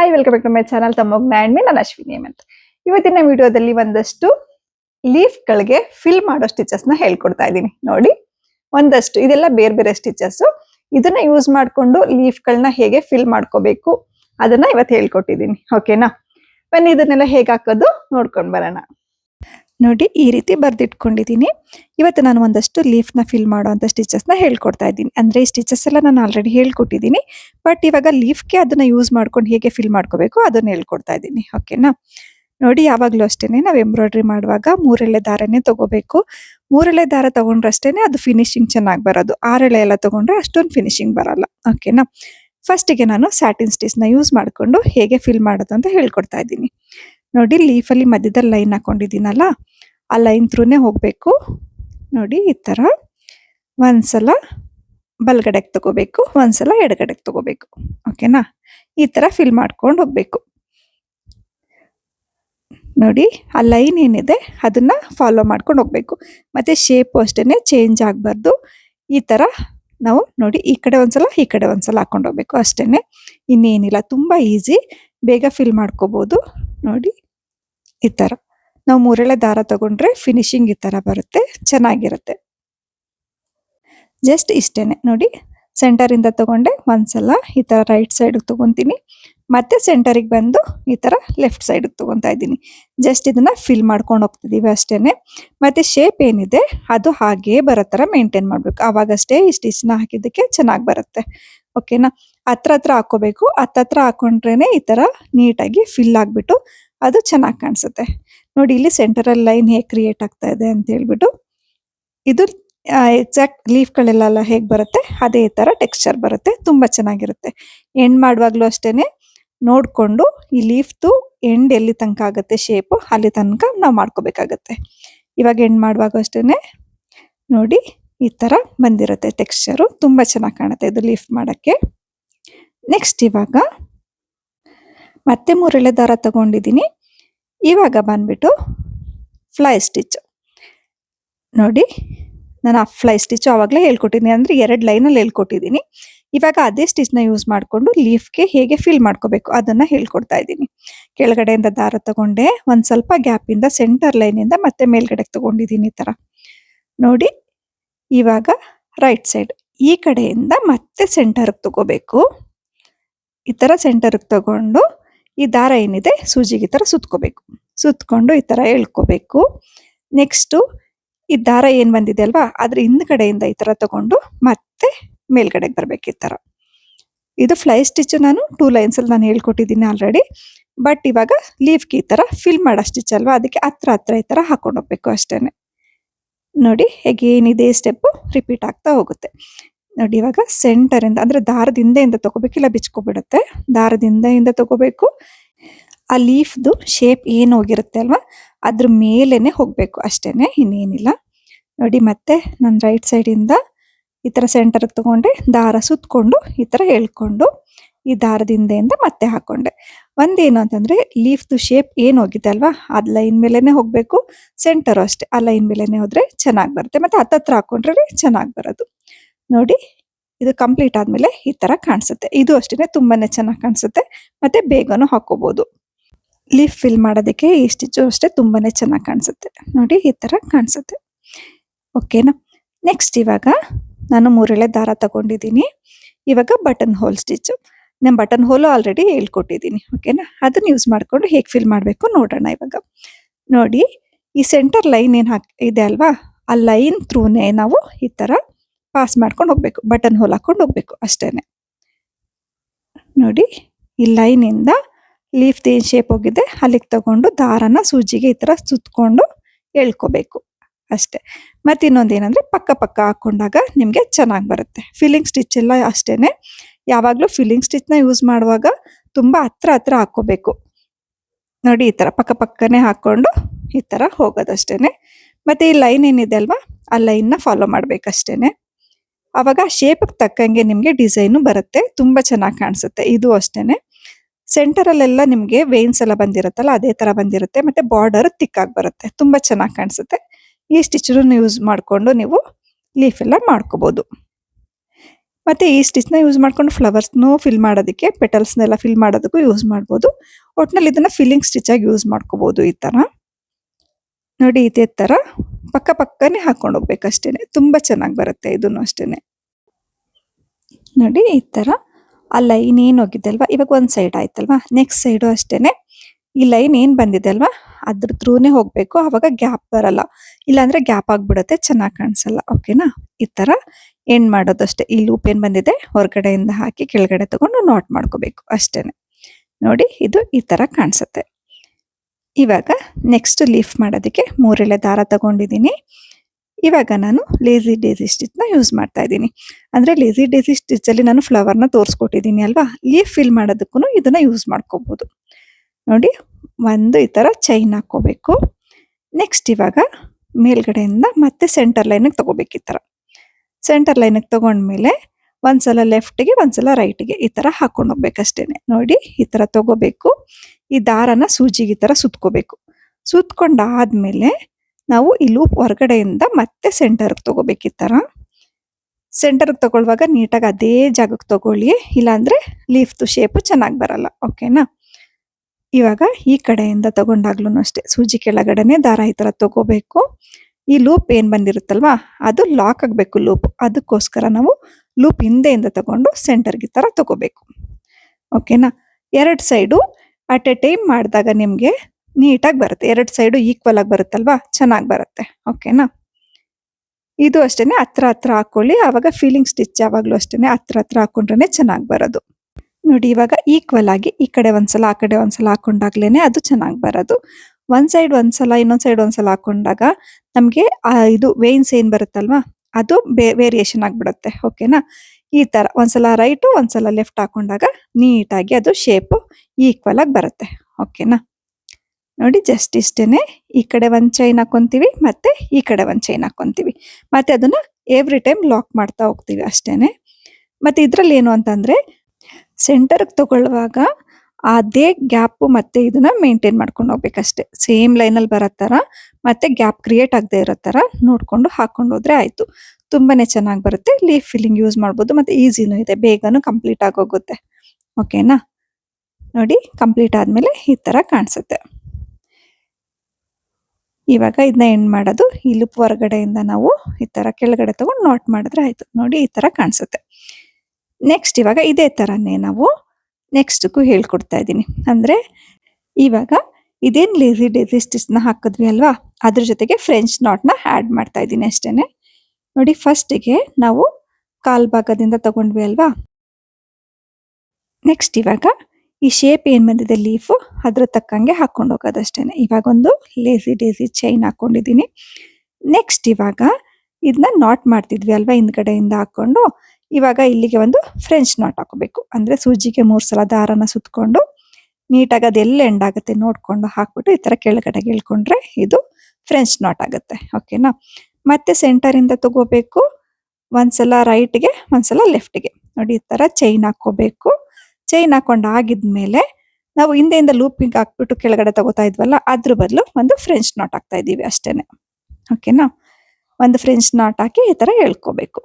Hi welcome back to my channel ತಮ್ಮಗ್ ನ್ಯಾಂಡ್ ಮೀ ನಾನು ಅಶ್ವಿನಿ ಅಂತ ಇವತ್ತಿನ ವಿಡಿಯೋದಲ್ಲಿ ಒಂದಷ್ಟು ಲೀಫ್ಗಳಿಗೆ ಫಿಲ್ ಮಾಡೋ ಸ್ಟಿಚಸ್ನ ಹೇಳ್ಕೊಡ್ತಾ ಇದ್ದೀನಿ. ನೋಡಿ, ಒಂದಷ್ಟು, ಇದೆಲ್ಲ ಬೇರೆ ಬೇರೆ ಸ್ಟಿಚಸ್ ಇದನ್ನ ಯೂಸ್ ಮಾಡ್ಕೊಂಡು ಲೀಫ್ಗಳನ್ನ ಹೇಗೆ ಫಿಲ್ ಮಾಡ್ಕೋಬೇಕು, ಅದನ್ನ ಇವತ್ತು ಹೇಳ್ಕೊಟ್ಟಿದ್ದೀನಿ. ಓಕೆನಾ ಬನ್ನಿ, ಇದನ್ನೆಲ್ಲ ಹೇಗೆ ಹಾಕೋದು ನೋಡ್ಕೊಂಡು ಬರೋಣ. ನೋಡಿ ಈ ರೀತಿ ಬರೆದಿಟ್ಕೊಂಡಿದ್ದೀನಿ. ಇವತ್ತು ನಾನು ಒಂದಷ್ಟು ಲೀಫ್ನ ಫಿಲ್ ಮಾಡುವಂಥ ಸ್ಟಿಚಸ್ನ ಹೇಳ್ಕೊಡ್ತಾ ಇದ್ದೀನಿ. ಅಂದರೆ ಈ ಸ್ಟಿಚಸ್ ಎಲ್ಲ ನಾನು ಆಲ್ರೆಡಿ ಹೇಳ್ಕೊಟ್ಟಿದ್ದೀನಿ. ಬಟ್ ಇವಾಗ ಲೀಫ್ಗೆ ಅದನ್ನು ಯೂಸ್ ಮಾಡ್ಕೊಂಡು ಹೇಗೆ ಫಿಲ್ ಮಾಡ್ಕೋಬೇಕು ಅದನ್ನು ಹೇಳ್ಕೊಡ್ತಾ ಇದ್ದೀನಿ. ಓಕೆನಾ? ನೋಡಿ ಯಾವಾಗಲೂ ಅಷ್ಟೇ ನಾವು ಎಂಬ್ರಾಯ್ಡ್ರಿ ಮಾಡುವಾಗ ಮೂರೆಳೆ ದಾರನೇ ತಗೋಬೇಕು. ಮೂರೆಳೆ ದಾರ ತೊಗೊಂಡ್ರಷ್ಟೇ ಅದು ಫಿನಿಶಿಂಗ್ ಚೆನ್ನಾಗಿ ಬರೋದು. ಆರೆಳೆ ಎಲ್ಲ ತೊಗೊಂಡ್ರೆ ಅಷ್ಟೊಂದು ಫಿನಿಶಿಂಗ್ ಬರೋಲ್ಲ. ಓಕೆನಾ? ಫಸ್ಟಿಗೆ ನಾನು ಸ್ಯಾಟಿನ್ ಸ್ಟಿಚ್ನ ಯೂಸ್ ಮಾಡಿಕೊಂಡು ಹೇಗೆ ಫಿಲ್ ಮಾಡೋದು ಅಂತ ಹೇಳ್ಕೊಡ್ತಾ ಇದ್ದೀನಿ. ನೋಡಿ ಲೀಫಲ್ಲಿ ಮಧ್ಯದಲ್ಲಿ ಲೈನ್ ಹಾಕೊಂಡಿದ್ದೀನಲ್ಲ? ಆ ಲೈನ್ ಥ್ರೂನೇ ಹೋಗಬೇಕು. ನೋಡಿ ಈ ಥರ ಒಂದ್ಸಲ ಬಲ್ಗಡೆಗೆ ತಗೋಬೇಕು, ಒಂದ್ಸಲ ಎಡಗಡೆಗೆ ತಗೋಬೇಕು. ಓಕೆನಾ ಈ ಥರ ಫಿಲ್ ಮಾಡ್ಕೊಂಡು ಹೋಗಬೇಕು. ನೋಡಿ ಆ ಲೈನ್ ಏನಿದೆ ಅದನ್ನು ಫಾಲೋ ಮಾಡ್ಕೊಂಡು ಹೋಗಬೇಕು. ಮತ್ತು ಶೇಪು ಅಷ್ಟೇ ಚೇಂಜ್ ಆಗಬಾರ್ದು. ಈ ಥರ ನಾವು ನೋಡಿ ಈ ಕಡೆ ಒಂದ್ಸಲ, ಈ ಕಡೆ ಒಂದ್ಸಲ ಹಾಕೊಂಡು ಹೋಗ್ಬೇಕು ಅಷ್ಟೇ ಇನ್ನೇನಿಲ್ಲ, ತುಂಬ ಈಸಿ ಬೇಗ ಫಿಲ್ ಮಾಡ್ಕೋಬೋದು. ನೋಡಿ ಈ ಥರ ನಾವು ಮೂರೆಳೆ ದಾರ ತಗೊಂಡ್ರೆ ಫಿನಿಶಿಂಗ್ ಈ ಥರ ಬರುತ್ತೆ, ಚೆನ್ನಾಗಿರುತ್ತೆ. ಜಸ್ಟ್ ಇಷ್ಟೇನೆ, ನೋಡಿ. ಸೆಂಟರಿಂದ ತಗೊಂಡೆ ಒಂದ್ಸಲ, ಈ ಥರ ರೈಟ್ ಸೈಡಿಗೆ ತೊಗೊತೀನಿ. ಮತ್ತೆ ಸೆಂಟರಿಗೆ ಬಂದು ಈ ಥರ ಲೆಫ್ಟ್ ಸೈಡಿಗೆ ತೊಗೊತಾ ಇದ್ದೀನಿ. ಜಸ್ಟ್ ಇದನ್ನು ಫಿಲ್ ಮಾಡ್ಕೊಂಡು ಹೋಗ್ತಿದ್ದೀವಿ ಅಷ್ಟೇ ಮತ್ತು ಶೇಪ್ ಏನಿದೆ, ಅದು ಹಾಗೇ ಬರೋ ಥರ ಮೇಂಟೈನ್ ಮಾಡಬೇಕು. ಆವಾಗಷ್ಟೇ ಈ ಸ್ಟಿಚ್ನ ಹಾಕಿದ್ದಕ್ಕೆ ಚೆನ್ನಾಗಿ ಬರುತ್ತೆ. ಓಕೆನಾ ಹತ್ರ ಹತ್ರ ಹಾಕೋಬೇಕು. ಹತ್ತತ್ರ ಹಾಕ್ಕೊಂಡ್ರೇ ಈ ಥರ ನೀಟಾಗಿ ಫಿಲ್ ಆಗಿಬಿಟ್ಟು ಅದು ಚೆನ್ನಾಗಿ ಕಾಣಿಸುತ್ತೆ. ನೋಡಿ ಇಲ್ಲಿ ಸೆಂಟರಲ್ಲಿ ಲೈನ್ ಹೇಗೆ ಕ್ರಿಯೇಟ್ ಆಗ್ತಾ ಇದೆ ಅಂತ ಹೇಳ್ಬಿಟ್ಟು ಇದು ಎಕ್ಸಾಕ್ಟ್ ಲೀಫ್ಗಳೆಲ್ಲ ಹೇಗೆ ಬರುತ್ತೆ, ಅದೇ ಥರ ಟೆಕ್ಸ್ಚರ್ ಬರುತ್ತೆ, ತುಂಬ ಚೆನ್ನಾಗಿರುತ್ತೆ. ಎಂಡ್ ಮಾಡುವಾಗಲೂ ಅಷ್ಟೇ ನೋಡಿಕೊಂಡು ಈ ಲೀಫ್ದು ಎಂಡ್ ಎಲ್ಲಿ ತನಕ ಆಗುತ್ತೆ ಶೇಪು ಅಲ್ಲಿ ತನಕ ನಾವು ಮಾಡ್ಕೋಬೇಕಾಗತ್ತೆ. ಇವಾಗ ಎಂಡ್ ಮಾಡುವಾಗ ಅಷ್ಟೇನೆ ನೋಡಿ ಈ ಥರ ಬಂದಿರುತ್ತೆ ಟೆಕ್ಸ್ಚರು ತುಂಬ ಚೆನ್ನಾಗಿ ಕಾಣುತ್ತೆ ಇದು ಲೀಫ್ ಮಾಡೋಕ್ಕೆ. ನೆಕ್ಸ್ಟ್ ಇವಾಗ ಮತ್ತೆ ಮೂರೆಳೆ ದಾರ ತಗೊಂಡಿದ್ದೀನಿ. ಇವಾಗ ಬಂದ್ಬಿಟ್ಟು ಫ್ಲೈ ಸ್ಟಿಚ್ ನೋಡಿ, ನಾನು ಆ ಫ್ಲೈ ಸ್ಟಿಚ್ ಆವಾಗಲೇ ಹೇಳ್ಕೊಟ್ಟಿದ್ದೀನಿ. ಅಂದರೆ ಎರಡು ಲೈನಲ್ಲಿ ಹೇಳ್ಕೊಟ್ಟಿದ್ದೀನಿ. ಇವಾಗ ಅದೇ ಸ್ಟಿಚ್ನ ಯೂಸ್ ಮಾಡಿಕೊಂಡು ಲೀಫ್ಗೆ ಹೇಗೆ ಫಿಲ್ ಮಾಡ್ಕೋಬೇಕು ಅದನ್ನು ಹೇಳ್ಕೊಡ್ತಾ ಇದ್ದೀನಿ. ಕೆಳಗಡೆಯಿಂದ ದಾರ ತಗೊಂಡೆ, ಒಂದು ಸ್ವಲ್ಪ ಗ್ಯಾಪಿಂದ ಸೆಂಟರ್ ಲೈನಿಂದ ಮತ್ತೆ ಮೇಲ್ಗಡೆಗೆ ತಗೊಂಡಿದ್ದೀನಿ ಈ ಥರ ನೋಡಿ, ಇವಾಗ ರೈಟ್ ಸೈಡ್ ಈ ಕಡೆಯಿಂದ ಮತ್ತೆ ಸೆಂಟರ್ಗೆ ತಗೋಬೇಕು. ಈ ಥರ ಸೆಂಟರ್ಗೆ ತಗೊಂಡು ಈ ದಾರ ಏನಿದೆ? ಸೂಜಿಗೆ ಈ ಥರ ಸುತ್ಕೋಬೇಕು. ಸುತ್ಕೊಂಡು ಈ ಥರ ಎಳ್ಕೋಬೇಕು. ನೆಕ್ಸ್ಟು ಈ ದಾರ ಏನು ಬಂದಿದೆ ಅಲ್ವಾ? ಅದ್ರ ಹಿಂದ್ಗಡೆಯಿಂದ ಈ ಥರ ತಗೊಂಡು ಮತ್ತೆ ಮೇಲ್ಗಡೆಗೆ ಬರಬೇಕು ಈ ಥರ ಇದು ಫ್ಲೈ ಸ್ಟಿಚ್ ನಾನು ಟೂ ಲೈನ್ಸಲ್ಲಿ ನಾನು ಹೇಳ್ಕೊಟ್ಟಿದ್ದೀನಿ ಆಲ್ರೆಡಿ ಬಟ್ ಇವಾಗ ಲೀಫ್ಗೆ ಈ ಥರ ಫಿಲ್ ಮಾಡೋ ಸ್ಟಿಚ್ ಅಲ್ವಾ? ಅದಕ್ಕೆ ಹತ್ರ ಹತ್ರ ಈ ಥರ ಹಾಕೊಂಡು ಹೋಗ್ಬೇಕು ಅಷ್ಟೇನೆ. ನೋಡಿ ಹೇಗೆ ಏನಿದೆ ಸ್ಟೆಪ್ಪು ರಿಪೀಟ್ ಆಗ್ತಾ ಹೋಗುತ್ತೆ. ನೋಡಿ, ಇವಾಗ ಸೆಂಟರ್ ಇಂದ, ಅಂದ್ರೆ ದಾರದ ಹಿಂದೆಯಿಂದ ತಗೋಬೇಕಿಲ್ಲ ಬಿಚ್ಕೊಬಿಡುತ್ತೆ? ದಾರದಿಂದ ತೊಗೋಬೇಕು. ಆ ಲೀಫ್ದು ಶೇಪ್ ಏನು ಹೋಗಿರುತ್ತೆ ಅಲ್ವಾ? ಅದ್ರ ಮೇಲೇ ಹೋಗಬೇಕು ಅಷ್ಟೇ ಇನ್ನೇನಿಲ್ಲ. ನೋಡಿ, ಮತ್ತೆ ನಾನು ರೈಟ್ ಸೈಡ್ ಇಂದ ಈ ತರ ಸೆಂಟರ್ ತಗೊಂಡೆ, ದಾರ ಸುತ್ತಕೊಂಡು ಈ ತರ ಎಳ್ಕೊಂಡು, ಈ ದಾರದಿಂದೆಯಿಂದ ಮತ್ತೆ ಹಾಕೊಂಡೆ. ಒಂದೇನು ಅಂತಂದ್ರೆ ಲೀಫ್ದು ಶೇಪ್ ಏನು ಹೋಗಿದೆ ಅಲ್ವಾ? ಅದ್ ಲೈನ್ ಮೇಲೇ ಹೋಗಬೇಕು ಸೆಂಟರ್ ಅಷ್ಟೇ. ಆ ಲೈನ್ ಮೇಲೆನೆ ಹೋದರೆ ಚೆನ್ನಾಗಿ ಬರುತ್ತೆ. ಮತ್ತೆ ಹತ್ತತ್ರ ಹಾಕೊಂಡ್ರೆ ಚೆನ್ನಾಗಿ ಬರೋದು. ನೋಡಿ, ಇದು ಕಂಪ್ಲೀಟ್ ಆದಮೇಲೆ ಈ ಥರ ಕಾಣಿಸುತ್ತೆ. ಇದು ಅಷ್ಟೇ ತುಂಬಾ ಚೆನ್ನಾಗಿ ಕಾಣಿಸುತ್ತೆ. ಮತ್ತು ಬೇಗನೂ ಹಾಕ್ಕೋಬೋದು ಲೀಫ್ ಫಿಲ್ ಮಾಡೋದಕ್ಕೆ ಈ ಸ್ಟಿಚ್ಚು ಅಷ್ಟೇ ತುಂಬಾ ಚೆನ್ನಾಗಿ ಕಾಣಿಸುತ್ತೆ. ನೋಡಿ, ಈ ಥರ ಕಾಣಿಸುತ್ತೆ. ಓಕೆನಾ ನೆಕ್ಸ್ಟ್ ಇವಾಗ ನಾನು ಮೂರೆಳೆ ದಾರ ತಗೊಂಡಿದ್ದೀನಿ. ಇವಾಗ ಬಟನ್ ಹೋಲ್ ಸ್ಟಿಚ್ಚು ನಮ್ಮ ಬಟನ್ ಹೋಲು ಆಲ್ರೆಡಿ ಹೇಳ್ಕೊಟ್ಟಿದ್ದೀನಿ. ಓಕೆನಾ ಅದನ್ನು ಯೂಸ್ ಮಾಡಿಕೊಂಡು ಹೇಗೆ ಫಿಲ್ ಮಾಡಬೇಕು ನೋಡೋಣ ಇವಾಗ. ನೋಡಿ, ಈ ಸೆಂಟರ್ ಲೈನ್ ಏನು ಹಾಕಿ, ಇದೆ ಅಲ್ವಾ? ಆ ಲೈನ್ ಥ್ರೂನೇ ನಾವು ಈ ತರ ಪಾಸ್ ಮಾಡ್ಕೊಂಡು ಹೋಗಬೇಕು ಬಟನ್ ಹೋಲ್ ಹಾಕ್ಕೊಂಡು ಹೋಗಬೇಕು ಅಷ್ಟೇ ನೋಡಿ, ಈ ಲೈನಿಂದ ಲೀಫ್ ಏನು ಶೇಪ್ ಹೋಗಿದೆ, ಅಲ್ಲಿಗೆ ತಗೊಂಡು ದಾರನ ಸೂಜಿಗೆ ಈ ಥರ ಸುತ್ತಕೊಂಡು ಎಳ್ಕೋಬೇಕು ಅಷ್ಟೇ. ಮತ್ತು ಇನ್ನೊಂದು ಏನಂದರೆ ಪಕ್ಕ ಪಕ್ಕ ಹಾಕ್ಕೊಂಡಾಗ ನಿಮಗೆ ಚೆನ್ನಾಗಿ ಬರುತ್ತೆ. ಫಿಲ್ಲಿಂಗ್ ಸ್ಟಿಚ್ ಎಲ್ಲ ಅಷ್ಟೇ ಯಾವಾಗಲೂ ಫಿಲ್ಲಿಂಗ್ ಸ್ಟಿಚ್ನ ಯೂಸ್ ಮಾಡುವಾಗ ತುಂಬ ಹತ್ರ ಹತ್ರ ಹಾಕ್ಕೋಬೇಕು. ನೋಡಿ, ಈ ಥರ ಪಕ್ಕ ಪಕ್ಕನೆ ಹಾಕ್ಕೊಂಡು ಈ ಥರ ಹೋಗೋದಷ್ಟೇ ಮತ್ತು ಈ ಲೈನ್ ಏನಿದೆ ಅಲ್ವಾ, ಆ ಲೈನ್ನ ಫಾಲೋ ಮಾಡ್ಬೇಕಷ್ಟೇನೆ. ಅವಾಗ ಶೇಪ್ ತಕ್ಕಂಗೆ ನಿಮಗೆ ಡಿಸೈನು ಬರುತ್ತೆ, ತುಂಬ ಚೆನ್ನಾಗಿ ಕಾಣಿಸುತ್ತೆ. ಇದು ಅಷ್ಟೇ ಸೆಂಟರಲ್ಲೆಲ್ಲ ನಿಮಗೆ ವೇನ್ಸ್ ಎಲ್ಲ ಬಂದಿರುತ್ತಲ್ಲ, ಅದೇ ಥರ ಬಂದಿರುತ್ತೆ. ಮತ್ತು ಬಾರ್ಡರ್ ತಿಕ್ಕಾಗಿ ಬರುತ್ತೆ. ತುಂಬ ಚೆನ್ನಾಗಿ ಕಾಣಿಸುತ್ತೆ. ಈ ಸ್ಟಿಚ್ನ ಯೂಸ್ ಮಾಡಿಕೊಂಡು ನೀವು ಲೀಫ್ ಎಲ್ಲ ಮಾಡ್ಕೋಬೋದು. ಮತ್ತು ಈ ಸ್ಟಿಚ್ನ ಯೂಸ್ ಮಾಡ್ಕೊಂಡು ಫ್ಲವರ್ಸ್ನೂ ಫಿಲ್ ಮಾಡೋದಕ್ಕೆ ಪೆಟಲ್ಸ್ನೆಲ್ಲ ಫಿಲ್ ಮಾಡೋದಕ್ಕೂ ಯೂಸ್ ಮಾಡ್ಬೋದು. ಒಟ್ಟಿನಲ್ಲಿ ಇದನ್ನು ಫಿಲ್ಲಿಂಗ್ ಸ್ಟಿಚಾಗಿ ಯೂಸ್ ಮಾಡ್ಕೋಬೋದು ಈ ಥರ ನೋಡಿ ಇದೇ ಥರ ಪಕ್ಕ ಪಕ್ಕನೆ ಹಾಕೊಂಡು ಹೋಗ್ಬೇಕು ಅಷ್ಟೇ ತುಂಬ ಚೆನ್ನಾಗಿ ಬರುತ್ತೆ ಇದನ್ನು ಅಷ್ಟೇ ನೋಡಿ ಈ ಥರ ಆ ಲೈನ್ ಏನು ಹೋಗಿದೆ ಅಲ್ವಾ? ಇವಾಗ ಒಂದು ಸೈಡ್ ಆಯ್ತಲ್ವಾ? ನೆಕ್ಸ್ಟ್ ಸೈಡು ಅಷ್ಟೇ ಈ ಲೈನ್ ಏನು ಬಂದಿದೆ ಅಲ್ವಾ? ಅದ್ರ ಥ್ರೂನೇ ಹೋಗಬೇಕು. ಆವಾಗ ಗ್ಯಾಪ್ ಬರಲ್ಲ. ಇಲ್ಲಾಂದರೆ ಗ್ಯಾಪ್ ಆಗಿಬಿಡುತ್ತೆ, ಚೆನ್ನಾಗಿ ಕಾಣಿಸಲ್ಲ. ಓಕೆನಾ? ಈ ಥರ ಎಂಡ್ ಮಾಡೋದು ಅಷ್ಟೇ ಈ ಲೂಪ್ ಏನು ಬಂದಿದೆ? ಹೊರಗಡೆಯಿಂದ ಹಾಕಿ ಕೆಳಗಡೆ ತಗೊಂಡು ನಾಟ್ ಮಾಡ್ಕೋಬೇಕು ಅಷ್ಟೇ ನೋಡಿ, ಇದು ಈ ಥರ ಕಾಣಿಸುತ್ತೆ. ಇವಾಗ ನೆಕ್ಸ್ಟ್ ಲೀಫ್ ಮಾಡೋದಕ್ಕೆ ಮೂರೆಳೆ ದಾರ ತಗೊಂಡಿದ್ದೀನಿ. ಇವಾಗ ನಾನು ಲೇಸಿ ಡೇಸಿ ಸ್ಟಿಚ್ನ ಯೂಸ್ ಮಾಡ್ತಾ ಇದ್ದೀನಿ. ಅಂದರೆ ಲೇಸಿ ಡೇಸಿ ಸ್ಟಿಚ್ ಅಲ್ಲಿ ನಾನು ಫ್ಲವರ್ನ ತೋರಿಸ್ಕೊಟ್ಟಿದ್ದೀನಿ ಅಲ್ವಾ? ಲೀಫ್ ಫಿಲ್ ಮಾಡೋದಕ್ಕೂ ಇದನ್ನು ಯೂಸ್ ಮಾಡ್ಕೋಬೋದು. ನೋಡಿ, ಒಂದು ಈ ಥರ ಚೈನ್ ಹಾಕ್ಕೋಬೇಕು. ನೆಕ್ಸ್ಟ್ ಇವಾಗ ಮೇಲ್ಗಡೆಯಿಂದ ಮತ್ತೆ ಸೆಂಟರ್ ಲೈನಿಗೆ ತೊಗೋಬೇಕು ಈ ಥರ ಸೆಂಟರ್ ಲೈನಿಗೆ ತಗೊಂಡ್ಮೇಲೆ ಒಂದ್ಸಲ ಲೆಫ್ಟ್ಗೆ, ಒಂದ್ಸಲ ರೈಟ್ಗೆ ಈ ತರ ಹಾಕೊಂಡು ಹೋಗ್ಬೇಕಷ್ಟೇನೆ. ನೋಡಿ, ಈ ತರ ತಗೋಬೇಕು. ಈ ದಾರನ ಸೂಜಿಗೆ ಈ ತರ ಸುತ್ಕೋಬೇಕು. ಸುತ್ಕೊಂಡಾದ್ಮೇಲೆ ನಾವು ಈ ಲೂಪ್ ಹೊರಗಡೆಯಿಂದ ಮತ್ತೆ ಸೆಂಟರ್ಗೆ ತಗೋಬೇಕು ಈ ತರ. ಸೆಂಟರ್ಗೆ ತಗೊಳ್ಳುವಾಗ ನೀಟಾಗಿ ಅದೇ ಜಾಗಕ್ಕೆ ತಗೊಳ್ಳಿ. ಇಲ್ಲಾಂದ್ರೆ ಲೀಫ್ದು ಶೇಪು ಚೆನ್ನಾಗಿ ಬರಲ್ಲ. ಓಕೆನಾ? ಇವಾಗ ಈ ಕಡೆಯಿಂದ ತಗೊಂಡಾಗ್ಲೂ ಅಷ್ಟೇ. ಸೂಜಿ ಕೆಳಗಡೆನೆ ದಾರ ಈ ತರ ತಗೋಬೇಕು. ಈ ಲೂಪ್ ಏನು ಬಂದಿರುತ್ತಲ್ವಾ? ಅದು ಲಾಕ್ ಆಗಬೇಕು ಲೂಪ್ ಅದಕ್ಕೋಸ್ಕರ ನಾವು ಲೂಪ್ ಹಿಂದೆಯಿಂದ ತಗೊಂಡು ಸೆಂಟರ್ಗೆ ಥರ ತಗೋಬೇಕು. ಓಕೆನಾ ಎರಡು ಸೈಡು ಅಟ್ ಎ ಟೈಮ್ ಮಾಡಿದಾಗ ನಿಮಗೆ ನೀಟಾಗಿ ಬರುತ್ತೆ. ಎರಡು ಸೈಡು ಈಕ್ವಲ್ ಆಗಿ ಬರುತ್ತಲ್ವಾ? ಚೆನ್ನಾಗಿ ಬರುತ್ತೆ. ಓಕೆನಾ ಇದು ಅಷ್ಟೇ ಹತ್ರ ಹತ್ರ ಹಾಕ್ಕೊಳ್ಳಿ ಆವಾಗ ಫೀಲಿಂಗ್ ಸ್ಟಿಚ್ ಯಾವಾಗಲೂ ಅಷ್ಟೇ ಹತ್ರ ಹತ್ರ ಹಾಕ್ಕೊಂಡ್ರೆ ಚೆನ್ನಾಗಿ ಬರೋದು. ನೋಡಿ, ಇವಾಗ ಈಕ್ವಲ್ ಆಗಿ ಈ ಕಡೆ ಒಂದ್ಸಲ, ಆ ಕಡೆ ಒಂದ್ಸಲ ಹಾಕೊಂಡಾಗ್ಲೇ ಅದು ಚೆನ್ನಾಗಿ ಬರೋದು. ಒಂದ್ ಸೈಡ್ ಒಂದ್ಸಲ ಇನ್ನೊಂದ್ ಸೈಡ್ ಒಂದ್ಸಲ ಹಾಕೊಂಡಾಗ ನಮ್ಗೆ ಇದು ವೇನ್ಸ್ ಏನ್ ಬರುತ್ತಲ್ವಾ, ಅದು ವೇರಿಯೇಷನ್ ಆಗ್ಬಿಡುತ್ತೆ ಓಕೆನಾ ಈ ತರ ಒಂದ್ಸಲ ರೈಟು ಒಂದ್ಸಲ ಲೆಫ್ಟ್ ಹಾಕೊಂಡಾಗ ನೀಟಾಗಿ ಅದು ಶೇಪ್ ಈಕ್ವಲ್ ಆಗಿ ಬರುತ್ತೆ ಓಕೆನಾ ನೋಡಿ ಜಸ್ಟ್ ಇಷ್ಟೇನೆ. ಈ ಕಡೆ ಒಂದ್ ಚೈನ್ ಹಾಕೊಂತೀವಿ, ಮತ್ತೆ ಈ ಕಡೆ ಒಂದ್ ಚೈನ್ ಹಾಕೊಂತೀವಿ. ಮತ್ತೆ ಅದನ್ನ ಎವ್ರಿ ಟೈಮ್ ಲಾಕ್ ಮಾಡ್ತಾ ಹೋಗ್ತೀವಿ ಅಷ್ಟೇನೆ. ಮತ್ತೆ ಇದ್ರಲ್ಲಿ ಏನು ಅಂತಂದ್ರೆ ಸೆಂಟರ್ಗೆ ತಗೊಳ್ಳುವಾಗ ಅದೇ ಗ್ಯಾಪ್ ಮತ್ತೆ ಇದನ್ನ ಮೇಂಟೈನ್ ಮಾಡ್ಕೊಂಡು ಹೋಗ್ಬೇಕಷ್ಟೆ. ಸೇಮ್ ಲೈನಲ್ಲಿ ಬರೋ ಥರ ಮತ್ತೆ ಗ್ಯಾಪ್ ಕ್ರಿಯೇಟ್ ಆಗದೆ ಇರೋ ಥರ ನೋಡ್ಕೊಂಡು ಹಾಕೊಂಡು ಹೋದ್ರೆ ಆಯ್ತು. ತುಂಬಾನೇ ಚೆನ್ನಾಗಿ ಬರುತ್ತೆ. ಲೀಫ್ ಫಿಲ್ಲಿಂಗ್ ಯೂಸ್ ಮಾಡ್ಬೋದು. ಮತ್ತೆ ಈಸಿನೂ ಇದೆ. ಬೇಗನೂ ಕಂಪ್ಲೀಟ್ ಆಗೋಗುತ್ತೆ ಓಕೆನಾ ನೋಡಿ ಕಂಪ್ಲೀಟ್ ಆದ್ಮೇಲೆ ಈ ತರ ಕಾಣಿಸುತ್ತೆ. ಇವಾಗ ಇದನ್ನ ಎಂಡ್ ಮಾಡೋದು. ಈ ಲುಪ್ ಹೊರಗಡೆಯಿಂದ ನಾವು ಈ ತರ ಕೆಳಗಡೆ ತಗೊಂಡು ನಾಟ್ ಮಾಡಿದ್ರೆ ಆಯ್ತು. ನೋಡಿ, ಈ ತರ ಕಾಣಿಸುತ್ತೆ. ನೆಕ್ಸ್ಟ್ ಇವಾಗ ಇದೇ ಥರನೇ ನಾವು ನೆಕ್ಸ್ಟ್ಗೂ ಹೇಳ್ಕೊಡ್ತಾ ಇದ್ದೀನಿ. ಅಂದರೆ ಇವಾಗ ಇದೇನು ಲೇಸಿ ಡೇಸಿ ಸ್ಟಿಚ್ನ ಹಾಕಿದ್ವಿ ಅಲ್ವಾ? ಅದ್ರ ಜೊತೆಗೆ ಫ್ರೆಂಚ್ ನಾಟ್ನ ಆ್ಯಡ್ ಮಾಡ್ತಾ ಇದ್ದೀನಿ ಅಷ್ಟೇ ನೋಡಿ ಫಸ್ಟಿಗೆ ನಾವು ಕಾಲ್ ಭಾಗದಿಂದ ತಗೊಂಡ್ವಿ ಅಲ್ವಾ? ನೆಕ್ಸ್ಟ್ ಇವಾಗ ಈ ಶೇಪ್ ಏನು ಬಂದಿದೆ ಲೀಫು ಅದ್ರ ತಕ್ಕಂಗೆ ಹಾಕ್ಕೊಂಡು ಹೋಗೋದಷ್ಟೇ ಇವಾಗ ಒಂದು ಲೇಸಿ ಡೇಸಿ ಚೈನ್ ಹಾಕ್ಕೊಂಡಿದ್ದೀನಿ ನೆಕ್ಸ್ಟ್ ಇವಾಗ ಇದನ್ನ ನಾಟ್ ಮಾಡ್ತಿದ್ವಿ ಅಲ್ವಾ, ಹಿಂದ್ಗಡೆಯಿಂದ ಹಾಕೊಂಡು? ಇವಾಗ ಇಲ್ಲಿಗೆ ಒಂದು ಫ್ರೆಂಚ್ ನಾಟ್ ಹಾಕೋಬೇಕು ಅಂದ್ರೆ ಸೂಜಿಗೆ ಮೂರು ಸಲ ದಾರನ ಸುತ್ತಕೊಂಡು ನೀಟಾಗಿ ಅದೆಲ್ಲ ಎಂಡ್ ಆಗುತ್ತೆ. ನೋಡ್ಕೊಂಡು ಹಾಕ್ಬಿಟ್ಟು ಈ ತರ ಕೆಳಗಡೆಗೆ ಇಳ್ಕೊಂಡ್ರೆ ಇದು ಫ್ರೆಂಚ್ ನಾಟ್ ಆಗುತ್ತೆ. ಓಕೆನಾ ಮತ್ತೆ ಸೆಂಟರ್ ಇಂದ ತಗೋಬೇಕು. ಒಂದ್ಸಲ ರೈಟ್ಗೆ ಒಂದ್ಸಲ ಲೆಫ್ಟ್ಗೆ ನೋಡಿ, ಈ ತರ ಚೈನ್ ಹಾಕೋಬೇಕು ಚೈನ್ ಹಾಕೊಂಡು ಆಗಿದ್ಮೇಲೆ ನಾವು ಹಿಂದೆಯಿಂದ ಲೂಪಿಂಗ್ ಹಾಕ್ಬಿಟ್ಟು ಕೆಳಗಡೆ ತಗೋತಾ ಇದ್ವಲ್ಲ, ಅದ್ರ ಬದಲು ಒಂದು ಫ್ರೆಂಚ್ ನಾಟ್ ಹಾಕ್ತಾ ಇದ್ದೀವಿ ಅಷ್ಟೇನೆ. ಓಕೆನಾ ಒಂದು ಫ್ರೆಂಚ್ ನಾಟ್ ಹಾಕಿ ಈ ತರ ಎಳ್ಕೋಬೇಕು.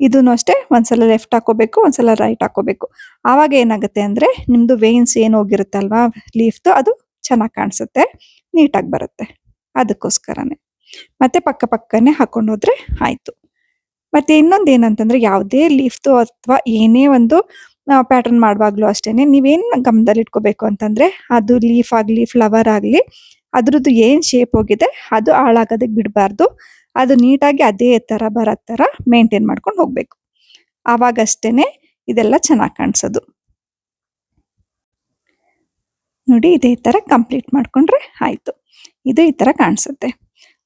ಇದನ್ನು ಅಷ್ಟೇ ಒಂದ್ಸಲ ಲೆಫ್ಟ್ ಹಾಕೋಬೇಕು, ಒಂದ್ಸಲ ರೈಟ್ ಹಾಕೋಬೇಕು. ಆವಾಗ ಏನಾಗುತ್ತೆ ಅಂದ್ರೆ ನಿಮ್ಮದು ವೇನ್ಸ್ ಏನ್ ಹೋಗಿರುತ್ತಲ್ವಾ ಲೀಫ್ದು ಅದು ಚೆನ್ನಾಗಿ ಕಾಣಿಸುತ್ತೆ, ನೀಟಾಗಿ ಬರುತ್ತೆ. ಅದಕ್ಕೋಸ್ಕರನೇ. ಮತ್ತೆ ಪಕ್ಕ ಪಕ್ಕನೆ ಹಾಕೊಂಡು ಹೋದ್ರೆ ಆಯ್ತು. ಮತ್ತೆ ಇನ್ನೊಂದು ಏನಂತಂದ್ರೆ ಯಾವುದೇ ಲೀಫ್ದು ಅಥವಾ ಏನೇ ಒಂದು ಪ್ಯಾಟರ್ನ್ ಮಾಡುವಾಗ್ಲೂ ಅಷ್ಟೇನೆ ನೀವೇನು ಗಮನದಲ್ಲಿ ಇಟ್ಕೋಬೇಕು ಅಂತಂದ್ರೆ ಅದು ಲೀಫ್ ಆಗಲಿ ಫ್ಲವರ್ ಆಗಲಿ, ಅದ್ರದ್ದು ಏನು ಶೇಪ್ ಹೋಗಿದೆ, ಅದು ಹಾಳಾಗೋದಕ್ಕೆ ಬಿಡಬಾರ್ದು. ಅದು ನೀಟಾಗಿ ಅದೇ ಥರ ಬರೋ ಥರ ಮೇಂಟೈನ್ ಮಾಡ್ಕೊಂಡು ಹೋಗಬೇಕು. ಆವಾಗಷ್ಟೇನೆ ಇದೆಲ್ಲ ಚೆನ್ನಾಗಿ ಕಾಣಿಸೋದು. ನೋಡಿ ಇದೇ ಥರ ಕಂಪ್ಲೀಟ್ ಮಾಡಿಕೊಂಡ್ರೆ ಆಯಿತು. ಇದು ಈ ಥರ ಕಾಣಿಸುತ್ತೆ.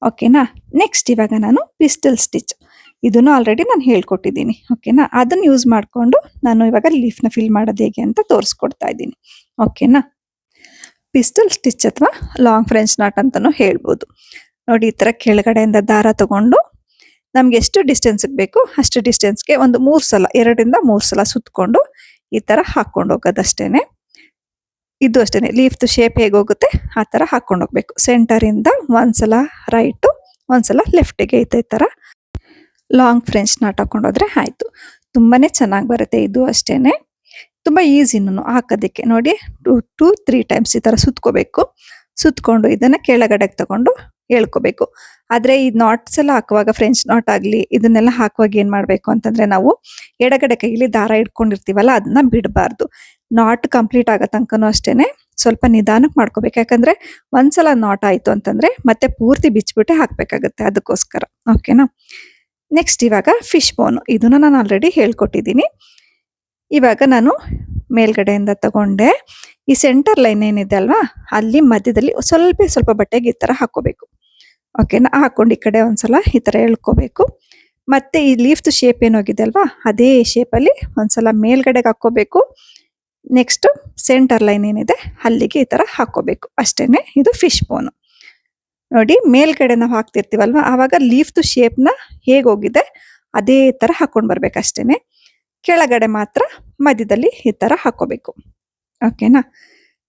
ಓಕೆನಾ? ನೆಕ್ಸ್ಟ್ ಇವಾಗ ನಾನು ಪಿಸ್ಟಲ್ ಸ್ಟಿಚ್ ಇದನ್ನು ಆಲ್ರೆಡಿ ನಾನು ಹೇಳ್ಕೊಟ್ಟಿದ್ದೀನಿ. ಓಕೆನಾ? ಅದನ್ನ ಯೂಸ್ ಮಾಡಿಕೊಂಡು ನಾನು ಇವಾಗ ಲೀಫ್ನ ಫಿಲ್ ಮಾಡೋದು ಹೇಗೆ ಅಂತ ತೋರಿಸ್ಕೊಡ್ತಾ ಇದ್ದೀನಿ. ಓಕೆನಾ? ಪಿಸ್ಟಲ್ ಸ್ಟಿಚ್ ಅಥವಾ ಲಾಂಗ್ ಫ್ರೆಂಚ್ ನಾಟ್ ಅಂತಲೂ ಹೇಳ್ಬೋದು. ನೋಡಿ ಈ ತರ ಕೆಳಗಡೆಯಿಂದ ದಾರ ತಗೊಂಡು ನಮ್ಗೆ ಎಷ್ಟು ಡಿಸ್ಟೆನ್ಸ್ ಬೇಕು ಅಷ್ಟು ಡಿಸ್ಟೆನ್ಸ್ಗೆ ಒಂದು ಮೂರು ಸಲ, ಎರಡರಿಂದ ಮೂರು ಸಲ ಸುತ್ತಕೊಂಡು ಈ ತರ ಹಾಕೊಂಡು ಹೋಗೋದಷ್ಟೇನೆ. ಇದು ಅಷ್ಟೇನೆ ಲೀಫ್ದು ಶೇಪ್ ಹೇಗೆ ಹೋಗುತ್ತೆ ಆ ತರ ಹಾಕೊಂಡು ಹೋಗ್ಬೇಕು. ಸೆಂಟರ್ ಇಂದ ಒಂದ್ಸಲ ರೈಟು ಒಂದ್ಸಲ ಲೆಫ್ಟಿಗೆ ಈ ತರ ಲಾಂಗ್ ಫ್ರೆಂಚ್ ನಾಟ್ ಆಯಿತು ಆಯ್ತು. ತುಂಬಾನೇ ಚೆನ್ನಾಗಿ ಬರುತ್ತೆ ಇದು ಅಷ್ಟೇನೆ. ತುಂಬಾ ಈಸಿನೂ ಹಾಕೋದಕ್ಕೆ. ನೋಡಿ, ಟೂ ಟು ತ್ರೀ ಟೈಮ್ಸ್ ಈ ತರ ಸುತ್ಕೋಬೇಕು. ಸುತ್ಕೊಂಡು ಇದನ್ನ ಕೆಳಗಡೆಗೆ ತಗೊಂಡು ಎಳ್ಕೋಬೇಕು ಆದರೆ ಈ ನಾಟ್ಸ್ ಎಲ್ಲ ಹಾಕುವಾಗ ಫ್ರೆಂಚ್ ನಾಟ್ ಆಗಲಿ, ಇದನ್ನೆಲ್ಲ ಹಾಕುವಾಗ ಏನು ಮಾಡಬೇಕು ಅಂತಂದರೆ ನಾವು ಎಡಗಡೆ ಕೈಯಲ್ಲಿ ದಾರ ಇಟ್ಕೊಂಡಿರ್ತೀವಲ್ಲ, ಅದನ್ನ ಬಿಡಬಾರ್ದು. ನಾಟ್ ಕಂಪ್ಲೀಟ್ ಆಗೋ ತನಕನೂ ಅಷ್ಟೇ ಸ್ವಲ್ಪ ನಿಧಾನಕ್ಕೆ ಮಾಡ್ಕೋಬೇಕು. ಯಾಕಂದ್ರೆ ಒಂದ್ಸಲ ನಾಟ್ ಆಯಿತು ಅಂತಂದರೆ ಮತ್ತೆ ಪೂರ್ತಿ ಬಿಚ್ಚಿಬಿಟ್ಟೆ ಹಾಕಬೇಕಾಗತ್ತೆ ಅದಕ್ಕೋಸ್ಕರ. ಓಕೆನಾ ನೆಕ್ಸ್ಟ್ ಇವಾಗ ಫಿಶ್ ಬೋನ್ ಇದನ್ನ ನಾನು ಆಲ್ರೆಡಿ ಹೇಳ್ಕೊಟ್ಟಿದ್ದೀನಿ. ಇವಾಗ ನಾನು ಮೇಲ್ಗಡೆಯಿಂದ ತಗೊಂಡೆ. ಈ ಸೆಂಟರ್ ಲೈನ್ ಏನಿದೆ ಅಲ್ವಾ, ಅಲ್ಲಿ ಮಧ್ಯದಲ್ಲಿ ಸ್ವಲ್ಪ ಸ್ವಲ್ಪ ಬಟ್ಟೆಗೆ ಈ ಥರ ಹಾಕೋಬೇಕು ಓಕೆನಾ ಹಾಕೊಂಡು ಈ ಕಡೆ ಒಂದ್ಸಲ ಈ ಥರ ಎಳ್ಕೋಬೇಕು. ಮತ್ತು ಈ ಲೀಫ್ ಶೇಪ್ ಏನೋಗಿದೆ ಅಲ್ವಾ? ಅದೇ ಶೇಪಲ್ಲಿ ಒಂದ್ಸಲ ಮೇಲ್ಗಡೆಗೆ ಹಾಕ್ಕೋಬೇಕು. ನೆಕ್ಸ್ಟು ಸೆಂಟರ್ ಲೈನ್ ಏನಿದೆ, ಅಲ್ಲಿಗೆ ಈ ಥರ ಹಾಕ್ಕೋಬೇಕು. ಅಷ್ಟೇ ಇದು ಫಿಶ್ ಬೋನು ನೋಡಿ, ಮೇಲ್ಗಡೆ ನಾವು ಹಾಕ್ತಿರ್ತೀವಲ್ವ? ಆವಾಗ ಲೀಫ್ ಶೇಪ್ನ ಹೇಗೆ ಹೋಗಿದೆ, ಅದೇ ಥರ ಹಾಕ್ಕೊಂಡು ಬರಬೇಕು ಅಷ್ಟೇನೆ. ಕೆಳಗಡೆ ಮಾತ್ರ ಮಧ್ಯದಲ್ಲಿ ಈ ಥರ ಹಾಕ್ಕೋಬೇಕು. ಓಕೆನಾ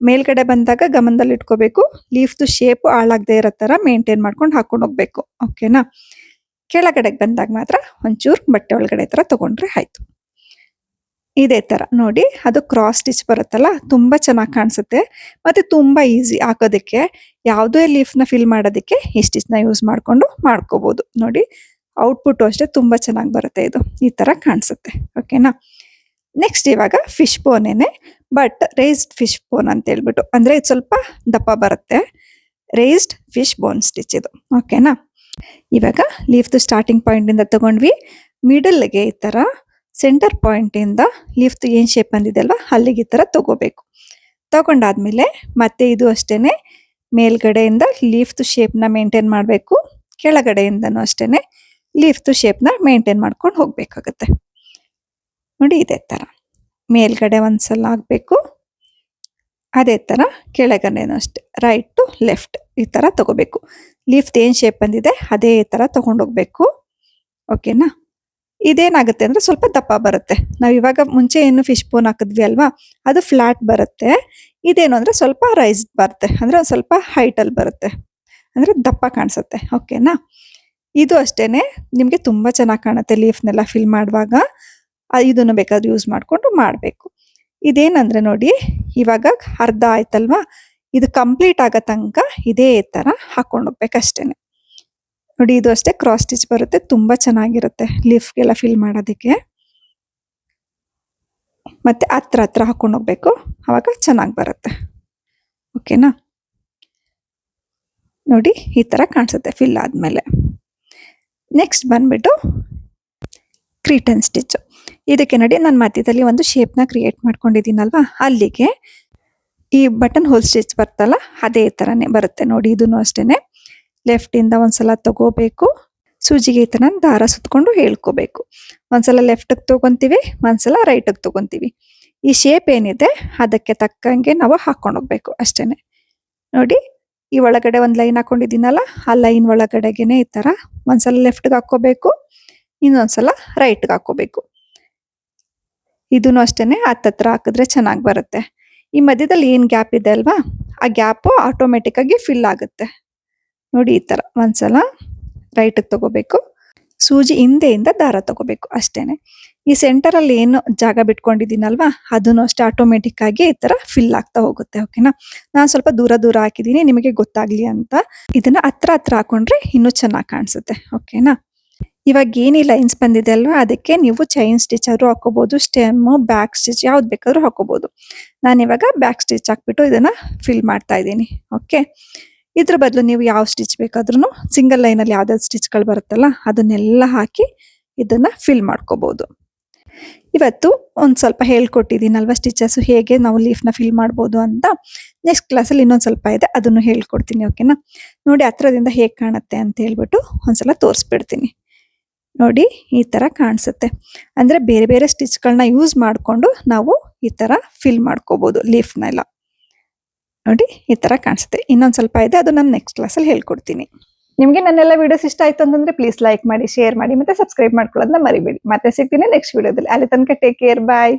ಮೇಲ್ಗಡೆ ಬಂದಾಗ ಗಮನದಲ್ಲಿ ಇಟ್ಕೋಬೇಕು. ಲೀಫ್ದು ಶೇಪ್ ಹಾಳಾಗದೇ ಇರೋ ತರ ಮೇಂಟೈನ್ ಮಾಡ್ಕೊಂಡು ಹಾಕೊಂಡು ಹೋಗ್ಬೇಕು. ಓಕೆನಾ ಕೆಳಗಡೆಗೆ ಬಂದಾಗ ಮಾತ್ರ ಒಂಚೂರು ಬಟ್ಟೆ ಒಳಗಡೆ ತರ ತಗೊಂಡ್ರೆ ಆಯ್ತು. ಇದೇ ತರ ನೋಡಿ, ಅದು ಕ್ರಾಸ್ ಸ್ಟಿಚ್ ಬರುತ್ತಲ್ಲ, ತುಂಬಾ ಚೆನ್ನಾಗಿ ಕಾಣಿಸುತ್ತೆ. ಮತ್ತೆ ತುಂಬಾ ಈಸಿ ಹಾಕೋದಕ್ಕೆ, ಯಾವುದೇ ಲೀಫ್ನ ಫಿಲ್ ಮಾಡೋದಕ್ಕೆ ಈ ಸ್ಟಿಚ್ನ ಯೂಸ್ ಮಾಡಿಕೊಂಡು ಮಾಡ್ಕೋಬಹುದು ನೋಡಿ ಔಟ್ಪುಟ್ ಅಷ್ಟೇ ತುಂಬಾ ಚೆನ್ನಾಗಿ ಬರುತ್ತೆ ಇದು. ಈ ತರ ಕಾಣಿಸುತ್ತೆ. ಓಕೆನಾ ನೆಕ್ಸ್ಟ್ ಇವಾಗ ಫಿಶ್ ಬೋನೇನೆ ಬಟ್ ರೇಸ್ಡ್ ಫಿಶ್ ಬೋನ್ ಅಂತ ಹೇಳ್ಬಿಟ್ಟು. ಅಂದ್ರೆ ಇದು ಸ್ವಲ್ಪ ದಪ್ಪ ಬರುತ್ತೆ. ರೇಸ್ಡ್ ಫಿಶ್ ಬೋನ್ ಸ್ಟಿಚ್ ಇದು. ಓಕೆನಾ ಇವಾಗ ಲೀಫ್ದು ಸ್ಟಾರ್ಟಿಂಗ್ ಪಾಯಿಂಟ್ ಇಂದ ತಗೊಂಡ್ವಿ. ಮಿಡಲ್ಗೆ ಈ ತರ ಸೆಂಟರ್ ಪಾಯಿಂಟ್ ಇಂದ ಲೀಫ್ದು ಏನ್ ಶೇಪ್ ಬಂದಿದೆ ಅಲ್ವಾ, ಅಲ್ಲಿಗೆ ಈ ತರ ತಗೋಬೇಕು. ತಗೊಂಡಾದ್ಮೇಲೆ ಮತ್ತೆ ಇದು ಅಷ್ಟೇನೆ, ಮೇಲ್ಗಡೆಯಿಂದ ಲೀಫ್ದು ಶೇಪ್ನ ಮೇಂಟೈನ್ ಮಾಡಬೇಕು. ಕೆಳಗಡೆಯಿಂದನೂ ಅಷ್ಟೇನೆ ಲೀಫ್ದು ಶೇಪ್ನ ಮೇಂಟೈನ್ ಮಾಡ್ಕೊಂಡು ಹೋಗ್ಬೇಕಾಗತ್ತೆ. ನೋಡಿ ಇದೇ ಥರ ಮೇಲ್ಗಡೆ ಒಂದ್ಸಲ ಆಗಬೇಕು ಅದೇ ಥರ ಕೆಳಗಡೆನೂ ಅಷ್ಟೇ. ರೈಟ್ ಟು ಲೆಫ್ಟ್ ಈ ಥರ ತಗೋಬೇಕು. ಲೀಫ್ಟ್ ಏನು ಶೇಪ್ ಬಂದಿದೆ ಅದೇ ಥರ ತೊಗೊಂಡೋಗ್ಬೇಕು. ಓಕೆನಾ ಇದೇನಾಗುತ್ತೆ ಅಂದರೆ ಸ್ವಲ್ಪ ದಪ್ಪ ಬರುತ್ತೆ. ನಾವು ಇವಾಗ ಮುಂಚೆ ಏನು ಫಿಶ್ ಬೋನ್ ಹಾಕಿದ್ವಿ ಅಲ್ವಾ? ಅದು ಫ್ಲ್ಯಾಟ್ ಬರುತ್ತೆ. ಇದೇನು ಅಂದರೆ ಸ್ವಲ್ಪ ರೈಸ್ ಬರುತ್ತೆ. ಅಂದರೆ ಒಂದು ಸ್ವಲ್ಪ ಹೈಟಲ್ಲಿ ಬರುತ್ತೆ. ಅಂದರೆ ದಪ್ಪ ಕಾಣಿಸುತ್ತೆ. ಓಕೆನಾ ಇದು ಅಷ್ಟೇ ನಿಮಗೆ ತುಂಬ ಚೆನ್ನಾಗಿ ಕಾಣುತ್ತೆ ಲೀಫ್ನೆಲ್ಲ ಫಿಲ್ ಮಾಡುವಾಗ. ಇದನ್ನು ಬೇಕಾದ್ರೆ ಯೂಸ್ ಮಾಡಿಕೊಂಡು ಮಾಡಬೇಕು. ಇದೇನಂದರೆ ನೋಡಿ, ಇವಾಗ ಅರ್ಧ ಆಯ್ತಲ್ವಾ? ಇದು ಕಂಪ್ಲೀಟ್ ಆಗೋ ತನಕ ಇದೇ ಥರ ಹಾಕೊಂಡು ಹೋಗ್ಬೇಕಷ್ಟೇ ನೋಡಿ, ಇದು ಅಷ್ಟೇ ಕ್ರಾಸ್ ಸ್ಟಿಚ್ ಬರುತ್ತೆ, ತುಂಬ ಚೆನ್ನಾಗಿರುತ್ತೆ ಲಿಫ್ಗೆಲ್ಲ ಫಿಲ್ ಮಾಡೋದಕ್ಕೆ. ಮತ್ತೆ ಹತ್ರ ಹತ್ರ ಹಾಕೊಂಡು ಹೋಗ್ಬೇಕು ಆವಾಗ ಚೆನ್ನಾಗಿ ಬರುತ್ತೆ. ಓಕೆನಾ ನೋಡಿ, ಈ ಥರ ಕಾಣಿಸುತ್ತೆ ಫಿಲ್ ಆದಮೇಲೆ. ನೆಕ್ಸ್ಟ್ ಬಂದ್ಬಿಟ್ಟು ಕ್ರೀಟನ್ ಸ್ಟಿಚ್ ಇದಕ್ಕೆ ನೋಡಿ ನಾನು ಮಧ್ಯದಲ್ಲಿ ಒಂದು ಶೇಪ್ನ ಕ್ರಿಯೇಟ್ ಮಾಡ್ಕೊಂಡಿದ್ದೀನಲ್ವಾ? ಅಲ್ಲಿಗೆ ಈ ಬಟನ್ ಹೋಲ್ ಸ್ಟಿಚ್ ಬರ್ತಲ್ಲ, ಅದೇ ಥರನೇ ಬರುತ್ತೆ ನೋಡಿ ಇದೂ ಅಷ್ಟೇ ಲೆಫ್ಟಿಂದ ಒಂದ್ಸಲ ತಗೋಬೇಕು. ಸೂಜಿಗೆ ಈ ಥರ ದಾರ ಸುತ್ಕೊಂಡು ಹೇಳ್ಕೋಬೇಕು. ಒಂದ್ಸಲ ಲೆಫ್ಟ್ ತೊಗೊತೀವಿ, ಒಂದ್ಸಲ ರೈಟಿಗೆ ತೊಗೊತೀವಿ. ಈ ಶೇಪ್ ಏನಿದೆ, ಅದಕ್ಕೆ ತಕ್ಕಂಗೆ ನಾವು ಹಾಕ್ಕೊಂಡು ಹೋಗ್ಬೇಕು ಅಷ್ಟೇ ನೋಡಿ, ಈ ಒಳಗಡೆ ಒಂದು ಲೈನ್ ಹಾಕೊಂಡಿದ್ದೀನಲ್ಲ, ಆ ಲೈನ್ ಒಳಗಡೆಗೇನೆ ಈ ತರ. ಒಂದ್ಸಲ ಲೆಫ್ಟಿಗೆ ಹಾಕೋಬೇಕು ಇನ್ನೊಂದ್ಸಲ ರೈಟ್ಗೆ ಹಾಕೋಬೇಕು ಇದೂ ಅಷ್ಟೇ ಹತ್ತತ್ರ ಹಾಕಿದ್ರೆ ಚೆನ್ನಾಗಿ ಬರುತ್ತೆ. ಈ ಮಧ್ಯದಲ್ಲಿ ಏನು ಗ್ಯಾಪ್ ಇದೆ ಅಲ್ವಾ? ಆ ಗ್ಯಾಪು ಆಟೋಮೆಟಿಕ್ಕಾಗಿ ಫಿಲ್ ಆಗುತ್ತೆ. ನೋಡಿ ಈ ತರ, ಒಂದ್ಸಲ ರೈಟಿಗೆ ತಗೋಬೇಕು. ಸೂಜಿ ಹಿಂದೆಯಿಂದ ದಾರ ತಗೋಬೇಕು ಅಷ್ಟೇ ಈ ಸೆಂಟರಲ್ಲಿ ಏನು ಜಾಗ ಬಿಟ್ಕೊಂಡಿದ್ದೀನಲ್ವಾ? ಅದನ್ನು ಅಷ್ಟೇ ಆಟೋಮೆಟಿಕ್ಕಾಗಿ ಈ ಥರ ಫಿಲ್ ಆಗ್ತಾ ಹೋಗುತ್ತೆ ಓಕೆನಾ ನಾನು ಸ್ವಲ್ಪ ದೂರ ದೂರ ಹಾಕಿದ್ದೀನಿ, ನಿಮಗೆ ಗೊತ್ತಾಗಲಿ ಅಂತ. ಇದನ್ನು ಹತ್ರ ಹತ್ರ ಹಾಕೊಂಡ್ರೆ ಇನ್ನೂ ಚೆನ್ನಾಗಿ ಕಾಣಿಸುತ್ತೆ ಓಕೆನಾ ಇವಾಗ ಏನಿಲ್ಲ ಲೈನ್ಸ್ ಬಂದಿದೆ ಅಲ್ವಾ, ಅದಕ್ಕೆ ನೀವು ಚೈನ್ ಸ್ಟಿಚ್ ಆದ್ರೂ ಹಾಕೋಬಹುದು ಸ್ಟೆಮ್ಮು ಬ್ಯಾಕ್ ಸ್ಟಿಚ್ ಯಾವ್ದು ಬೇಕಾದರೂ ಹಾಕೋಬಹುದು ನಾನು ಇವಾಗ ಬ್ಯಾಕ್ ಸ್ಟಿಚ್ ಹಾಕ್ಬಿಟ್ಟು ಇದನ್ನ ಫಿಲ್ ಮಾಡ್ತಾ ಇದ್ದೀನಿ ಓಕೆ ಇದ್ರ ಬದಲು ನೀವು ಯಾವ ಸ್ಟಿಚ್ ಬೇಕಾದ್ರೂ ಸಿಂಗಲ್ ಲೈನಲ್ಲಿ ಯಾವ್ದಾವ್ದು ಸ್ಟಿಚ್ಗಳು ಬರುತ್ತಲ್ಲ, ಅದನ್ನೆಲ್ಲ ಹಾಕಿ ಇದನ್ನ ಫಿಲ್ ಮಾಡ್ಕೋಬಹುದು ಇವತ್ತು ಒಂದು ಸ್ವಲ್ಪ ಹೇಳ್ಕೊಟ್ಟಿದ್ದೀನಲ್ವ ಸ್ಟಿಚಸ್ ಹೇಗೆ ನಾವು ಲೀಫ್ನ ಫಿಲ್ ಮಾಡ್ಬೋದು ಅಂತ? ನೆಕ್ಸ್ಟ್ ಕ್ಲಾಸಲ್ಲಿ ಇನ್ನೊಂದು ಸ್ವಲ್ಪ ಇದೆ, ಅದನ್ನು ಹೇಳ್ಕೊಡ್ತೀನಿ ಓಕೆನಾ ನೋಡಿ ಹತ್ರದಿಂದ ಹೇಗೆ ಕಾಣುತ್ತೆ ಅಂತ ಹೇಳ್ಬಿಟ್ಟು ಒಂದ್ಸಲ ತೋರಿಸ್ಬಿಡ್ತೀನಿ. ನೋಡಿ, ಈ ಥರ ಕಾಣಿಸುತ್ತೆ. ಅಂದರೆ ಬೇರೆ ಬೇರೆ ಸ್ಟಿಚ್ಗಳನ್ನ ಯೂಸ್ ಮಾಡಿಕೊಂಡು ನಾವು ಈ ಥರ ಫಿಲ್ ಮಾಡ್ಕೋಬೋದು ಲೀಫ್ನೆಲ್ಲ ನೋಡಿ, ಈ ಥರ ಕಾಣಿಸುತ್ತೆ. ಇನ್ನೊಂದು ಸ್ವಲ್ಪ ಇದೆ, ಅದು ನಾನು ನೆಕ್ಸ್ಟ್ ಕ್ಲಾಸಲ್ಲಿ ಹೇಳ್ಕೊಡ್ತೀನಿ. ನಿಮಗೆ ನನ್ನೆಲ್ಲ ವಿಡಿಯೋಸ್ ಇಷ್ಟ ಆಯಿತು ಅಂತಂದರೆ ಪ್ಲೀಸ್ ಲೈಕ್ ಮಾಡಿ ಶೇರ್ ಮಾಡಿ, ಮತ್ತೆ ಸಬ್ಸ್ಕ್ರೈಬ್ ಮಾಡ್ಕೊಳ್ಳೋದನ್ನ ಮರಿಬೇಡಿ. ಮತ್ತೆ ಸಿಗ್ತೀನಿ ನೆಕ್ಸ್ಟ್ ವಿಡಿಯೋದಲ್ಲಿ ಅಲ್ಲಿ ತನಕ ಟೇಕ್ ಕೇರ್ ಬಾಯ್